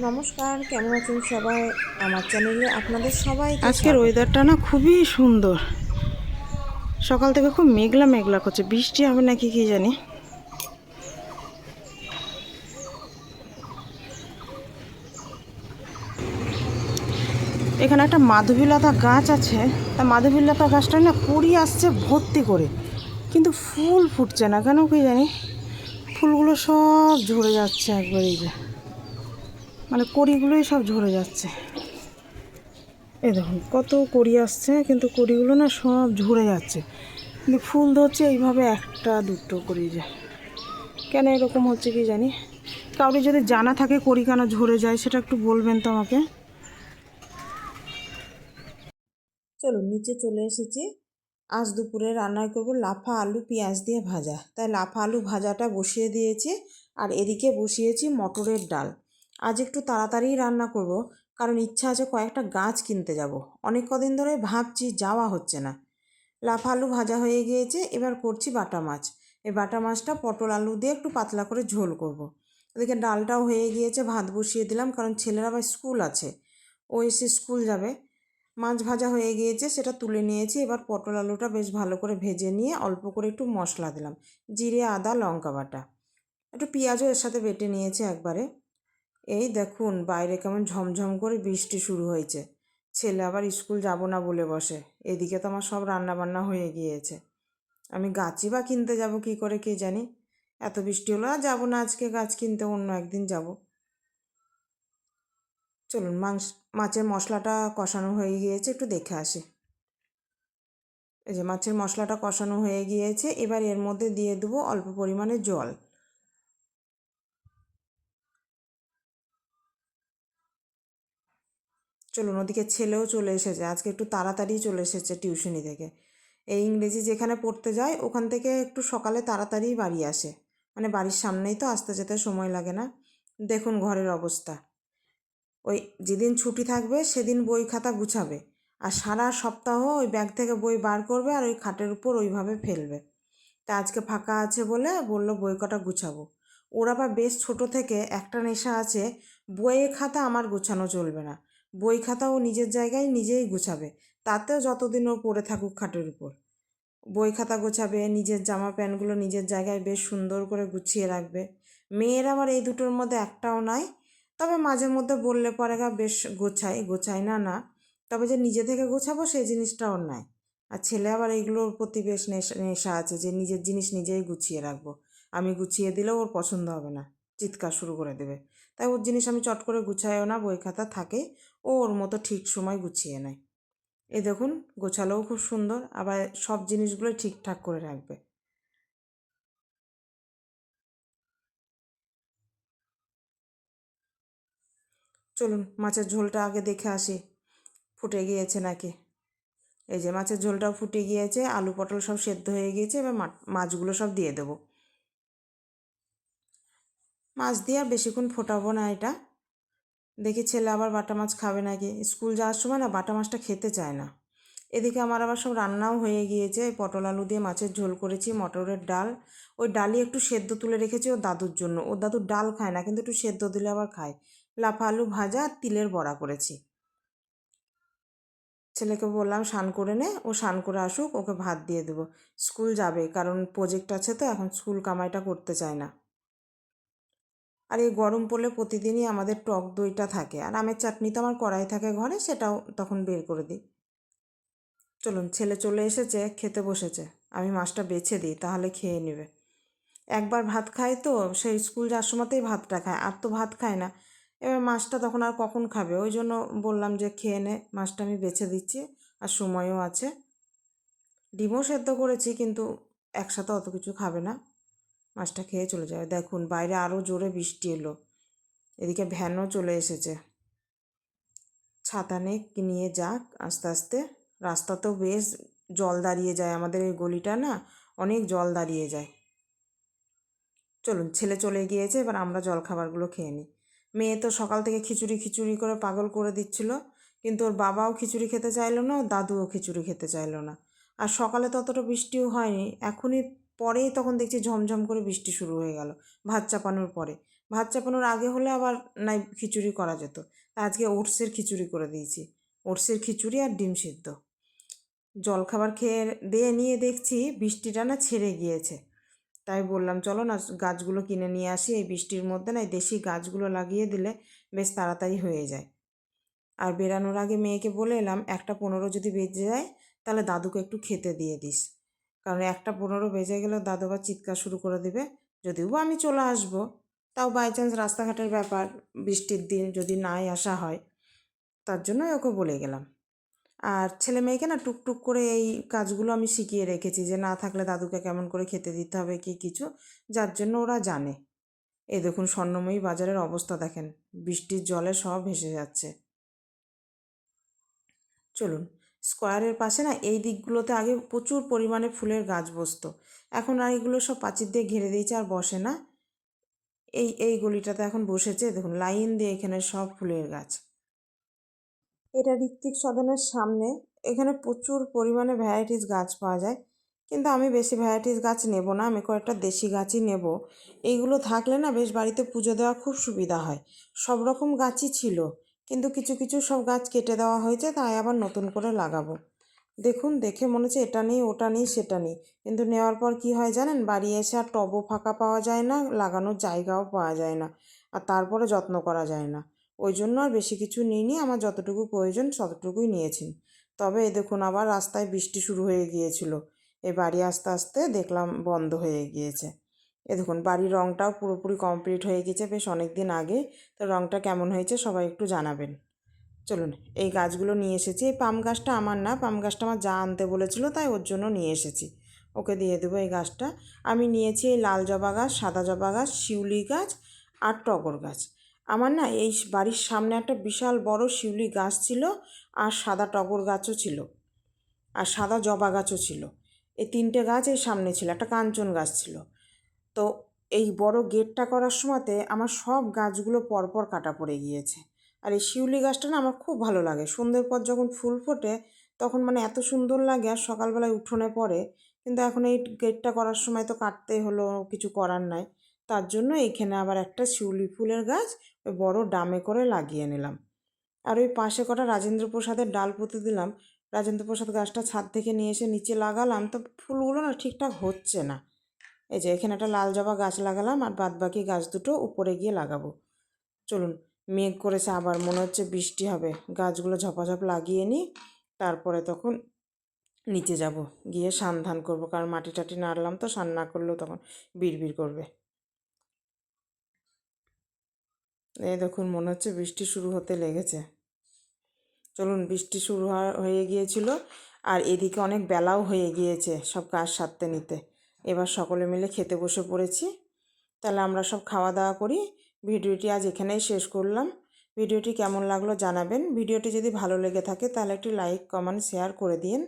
নমস্কার কেমন আছেন সবাই? আমার চ্যানেলে আপনাদের সবাই আজকের ওয়েদারটা না খুবই সুন্দর। সকাল থেকে খুব মেঘলা মেঘলা করছে। বৃষ্টি হবে নাকি কি জানি? এখানে একটা মাধবীলতা গাছ আছে। তা মাধবীলতা গাছটা না কুড়ি আসছে ভর্তি করে। কিন্তু ফুল ফুটছে না। কেন কি জানি? ফুলগুলো সব ঝরে যাচ্ছে একবার এই যে। মানে কড়িগুলোই সব ঝরে যাচ্ছে। এই দেখুন, কত কড়ি আসছে, কিন্তু কড়িগুলো না সব ঝরে যাচ্ছে। কিন্তু ফুল ধরছে এইভাবে একটা দুটো করি যায়। কেন এরকম হচ্ছে কি জানি? কাউরি যদি জানা থাকে কড়ি কেন ঝরে যায়, সেটা একটু বলবেন তো আমাকে। চলুন, নিচে চলে এসেছি। আজ দুপুরে রান্না করব লাফা আলু পেঁয়াজ দিয়ে ভাজা। তাই লাফা আলু ভাজাটা বসিয়ে দিয়েছি, আর এদিকে বসিয়েছি মটরের ডাল। আজ একটু তাড়াতাড়ি রান্না করব, কারণ ইচ্ছা আছে কয়েকটা গাছ কিনতে যাব। অনেক কদিন ধরে ভাবছি যাওয়া হচ্ছে না। লাফা আলু ভাজা হয়ে গিয়েছে, এবার করছি বাটা মাছ। এই বাটা মাছটা পটল আলু দিয়ে একটু পাতলা করে ঝোল করব। ওদিকে ডালটাও হয়ে গিয়েছে, ভাত বসিয়ে দিলাম, কারণ ছেলেরা আবার স্কুল আছে। ও এসে স্কুল যাবে। মাছ ভাজা হয়ে গিয়েছে, সেটা তুলে নিয়েছি। এবার পটল আলুটা বেশ ভালো করে ভেজে নিয়ে অল্প করে একটু মশলা দিলাম। জিরে, আদা, লঙ্কা বাটা। একটু পেঁয়াজও এর সাথে বেটে নিয়েছে একবারে। এই দেখুন, বাইরে কেমন ঝমঝম করে বৃষ্টি শুরু হয়েছে। ছেলে আবার স্কুল যাব না বলে বসে। এদিকে তো আমার সব রান্না বান্না হয়ে গিয়েছে। আমি গাছই বা কিনতে যাব কি করে কে জানি? এত বৃষ্টি হলো আর যাব না আজকে গাছ কিনতে, অন্য একদিন যাব। চলুন, মাংস, মাছের মশলাটা কষানো হয়ে গিয়েছে, একটু দেখে আসি। এই যে মাছের মশলাটা কষানো হয়ে গিয়েছে, এবার এর মধ্যে দিয়ে দেবো অল্প পরিমাণে জল। চলুন, ওদিকে ছেলেও চলে এসেছে। আজকে একটু তাড়াতাড়ি চলে এসেছে টিউশনি থেকে। এই ইংরেজি যেখানে পড়তে যায়, ওখান থেকে একটু সকালে তাড়াতাড়ি বাড়ি আসে। মানে বাড়ির সামনেই তো আসতে যেতে সময় লাগে না। দেখুন ঘরের অবস্থা। ওই যেদিন ছুটি থাকবে, সেদিন বই খাতা গুছাবে। আর সারা সপ্তাহ ওই ব্যাগ থেকে বই বার করবে আর ওই খাটের উপর ওইভাবে ফেলবে। তা আজকে ফাঁকা আছে বলে বলল, বই কটা গুছাবো? ওরা বা বেশ ছোট থেকে একটা নেশা আছে বইয়ের খাতা আমার গুছানো চলবে না। বই খাতা ও নিজের জায়গায় নিজেই গুছাবে, তাতেও যতদিন ও পড়ে থাকুক খাটের উপর। বই খাতা গোছাবে, নিজের জামা প্যান্টগুলো নিজের জায়গায় বেশ সুন্দর করে গুছিয়ে রাখবে। মেয়ের আবার এই দুটোর মধ্যে একটাও নাই, তবে মাঝে মধ্যে বললে পরে গা বেশ গোছাই গোছাই না না। তবে যে নিজে থেকে গোছাবো সেই জিনিসটা ওর নাই। আর ছেলে আবার এইগুলোর প্রতি বেশ নেশা আছে যে নিজের জিনিস নিজেই গুছিয়ে রাখব। আমি গুছিয়ে দিলেও ওর পছন্দ হবে না, চিৎকার শুরু করে দেবে। তাই ওর জিনিস আমি চট করে গুছাইও না, বই খাতা থাকে ও ওর মতো ঠিক সময় গুছিয়ে নেয়। এ দেখুন, গোছালোও খুব সুন্দর, আবার সব জিনিসগুলোই ঠিকঠাক করে রাখবে। চলুন, মাছের ঝোলটা আগে দেখে আসি। ফুটে গিয়েছে নাকি? এই যে মাছের ঝোলটাও ফুটে গিয়েছে, আলু পটল সব সেদ্ধ হয়ে গিয়েছে, এবার মাছগুলো সব দিয়ে দেবো। মাছ দিয়ে বেশিক্ষণ ফোটাবো না এটা। দেখি ছেলে আবার বাটা মাছ খাবে নাকি? স্কুল যাওয়ার সময় না বাটা মাছটা খেতে চায় না। এদিকে আমার আবার সব রান্নাও হয়ে গিয়েছে। পটল আলু দিয়ে মাছের ঝোল করেছি, মটরের ডাল। ওই ডালই একটু সেদ্ধ তুলে রেখেছি ওর দাদুর জন্য। ওর দাদু ডাল খায় না, কিন্তু একটু সেদ্ধ দিলে আবার খায়। লাফা আলু ভাজা আর তিলের বড়া করেছি। ছেলেকে বললাম, স্নান করে নে, ও স্নান করে আসুক, ওকে ভাত দিয়ে দেবো। স্কুল যাবে, কারণ প্রজেক্ট আছে তো, এখন স্কুল কামাইটা করতে চায় না। আর এই গরম পড়লে প্রতিদিনই আমাদের টক দইটা থাকে। আর আমের চাটনি তো আমার কড়াই থাকে ঘরে, সেটাও তখন বের করে দিই। চলুন, ছেলে চলে এসেছে, খেতে বসেছে। আমি মাছটা বেছে দিই, তাহলে খেয়ে নেবে। একবার ভাত খায় তো সেই স্কুল যাওয়ার সময়তেই ভাতটা খায়, আর তো ভাত খায় না। এবার মাছটা তখন আর কখন খাবে? ওই জন্য বললাম যে, খেয়ে নে, মাছটা আমি বেছে দিচ্ছি, আর সময়ও আছে। ডিমও সেদ্ধ করেছি, কিন্তু একসাথে অত কিছু খাবে না। মাছটা খেয়ে চলে যাবে। দেখুন, বাইরে আরও জোরে বৃষ্টি এলো। এদিকে ভ্যানও চলে এসেছে। ছাতা নে নিয়ে যাক? আস্তে আস্তে। রাস্তা তো বেশ জল দাঁড়িয়ে যায়। আমাদের এই গলিটা না অনেক জল দাঁড়িয়ে যায়। চলুন, ছেলে চলে গিয়েছে। এবার আমরা জলখাবারগুলো খেয়ে নিই। মেয়ে তো সকাল থেকে খিচুড়ি খিচুড়ি করে পাগল করে দিচ্ছিল। কিন্তু ওর বাবাও খিচুড়ি খেতে চাইলো না দাদুও খিচুড়ি খেতে চাইলো না। আর সকালে তো অতটা বৃষ্টিও হয়নি। এখনই পরেই তখন দেখছি ঝমঝম করে বৃষ্টি শুরু হয়ে গেল, ভাত চাপানোর পরে। ভাত চাপানোর আগে হলে আবার নাই খিচুড়ি করা যেত। তা আজকে ওটসের খিচুড়ি করে দিয়েছি। ওটসের খিচুড়ি আর ডিম সিদ্ধ। জলখাবার খেয়ে দিয়ে নিয়ে দেখছি বৃষ্টিটা না ছেড়ে গিয়েছে। তাই বললাম, চলো না, গাছগুলো কিনে নিয়ে আসি। এই বৃষ্টির মধ্যে না দেশি গাছগুলো লাগিয়ে দিলে বেশ তাড়াতাড়ি হয়ে যায়। আর বেরানোর আগে মেয়েকে বলে এলাম, একটা পনেরো যদি বেজে যায়, তাহলে দাদুকে একটু খেতে দিয়ে দিস। কারণ একটা পনেরো বেজে গেলেও দাদু আবার চিৎকার শুরু করে দেবে। যদিও আমি চলে আসব, তাও বাই চান্স রাস্তাঘাটের ব্যাপার, বৃষ্টির দিন যদি নাই আসা হয়, তার জন্যই ওকে বলে গেলাম। আর ছেলে মেয়েকে না টুকটুক করে এই কাজগুলো আমি শিখিয়ে রেখেছি যে না থাকলে দাদুকে কেমন করে খেতে দিতে হবে, কি কিছু, যার জন্য ওরা জানে। এ দেখুন স্বর্ণময়ী বাজারের অবস্থা দেখেন, বৃষ্টির জলে সব ভেসে যাচ্ছে। চলুন স্কোয়ারের পাশে না, এই দিকগুলোতে আগে প্রচুর পরিমাণে ফুলের গাছ বসতো। এখন আর এগুলো সব পাঁচির দিয়ে ঘিরে দিয়েছে আর বসে না। এই এই গলিটাতে এখন বসেছে, দেখুন, লাইন দিয়ে এখানে সব ফুলের গাছ। এটা ঋত্বিক সদনের সামনে, এখানে প্রচুর পরিমাণে ভ্যারাইটিস গাছ পাওয়া যায়। কিন্তু আমি বেশি ভ্যারাইটিস গাছ নেব না, আমি কয়েকটা দেশি গাছই নেব। এইগুলো থাকলে না বেশ বাড়িতে পুজো দেওয়া খুব সুবিধা হয়। সব রকম গাছই ছিল। কিন্তু কিছু কিছু সব গাছ কেটে দেওয়া হয়েছে, তাই আবার নতুন করে লাগাবো। দেখুন, দেখে মনে হচ্ছে এটা নেই, ওটা নেই, সেটা নেই। কিন্তু নেওয়ার পর কি হয় জানেন, বাড়ি এসে আর টবও ফাঁকা পাওয়া যায় না, লাগানোর জায়গাও পাওয়া যায় না, আর তারপরে যত্ন করা যায় না। ওই জন্য আর বেশি কিছু নিইনি, আমার যতটুকু প্রয়োজন ততটুকুই নিয়েছি। তবে এই দেখুন, আবার রাস্তায় বৃষ্টি শুরু হয়ে গিয়েছিল। এ বাড়ি আস্তে আস্তে দেখলাম বন্ধ হয়ে গিয়েছে। এ দেখুন, বাড়ির রঙটাও পুরোপুরি কমপ্লিট হয়ে গেছে বেশ অনেক দিন আগে। তো রঙটা কেমন হয়েছে সবাই একটু জানাবেন। চলুন, এই গাছগুলো নিয়ে এসেছি। এই পাম গাছটা আমার না, পাম গাছটা আমার যা আনতে বলেছিল তাই ওর জন্য নিয়ে এসেছি। ওকে দিয়ে দেবো এই গাছটা। আমি নিয়েছি এই লাল জবা গাছ, সাদা জবা গাছ, শিউলি গাছ আর টগর গাছ। আমার না এই বাড়ির সামনে একটা বিশাল বড় শিউলি গাছ ছিল আর সাদা টগর গাছও ছিল আর সাদা জবা গাছও ছিল। এই তিনটে গাছ এই সামনে ছিল, একটা কাঞ্চন গাছ ছিল। তো এই বড় গেটটা করার সময়তে আমার সব গাছগুলো পরপর কাটা পড়ে গিয়েছে। আর এই শিউলি গাছটা না আমার খুব ভালো লাগে। সন্ধ্যের পর যখন ফুল ফোটে, তখন মানে এত সুন্দর লাগে আর সকালবেলায় উঠোনে পড়ে। কিন্তু এখন এই গেটটা করার সময় তো কাটতেই হলো, কিছু করার নাই। তার জন্য এইখানে আবার একটা শিউলি ফুলের গাছ ওই বড় ডামে করে লাগিয়ে নিলাম। আর ওই পাশে কটা রাজেন্দ্র প্রসাদের ডাল পুঁতে দিলাম। রাজেন্দ্র প্রসাদ গাছটা ছাদ থেকে নিয়ে এসে নিচে লাগালাম। তো ফুলগুলো না ঠিকঠাক হচ্ছে না। এই যে এখানে একটা লাল জবা গাছ লাগালাম আর বাদ বাকি গাছ দুটো উপরে গিয়ে লাগাবো। চলুন, মেঘ করেছে আবার, মনে হচ্ছে বৃষ্টি হবে। গাছগুলো ঝপাঝপ লাগিয়ে নিই, তারপরে তখন নিচে যাব। গিয়ে সান ধান করব, কারণ মাটি টাটি নাড়লাম তো, সান না করলেও তখন বিড়বিড় করবে। এই দেখুন, মনে হচ্ছে বৃষ্টি শুরু হতে লেগেছে। চলুন, বৃষ্টি শুরু হয়ে গিয়েছিল, আর এদিকে অনেক বেলাও হয়ে গিয়েছে সব কাজ সারতে নিতে। এবার সকলে মিলে খেতে বসে পড়েছি। তাহলে আমরা সব খাওয়া দাওয়া করি। ভিডিওটি আজ এখানেই শেষ করলাম। ভিডিওটি কেমন লাগল জানাবেন। ভিডিওটি যদি ভালো লেগে থাকে তাহলে একটি লাইক, কমেন্ট, শেয়ার করে দিন।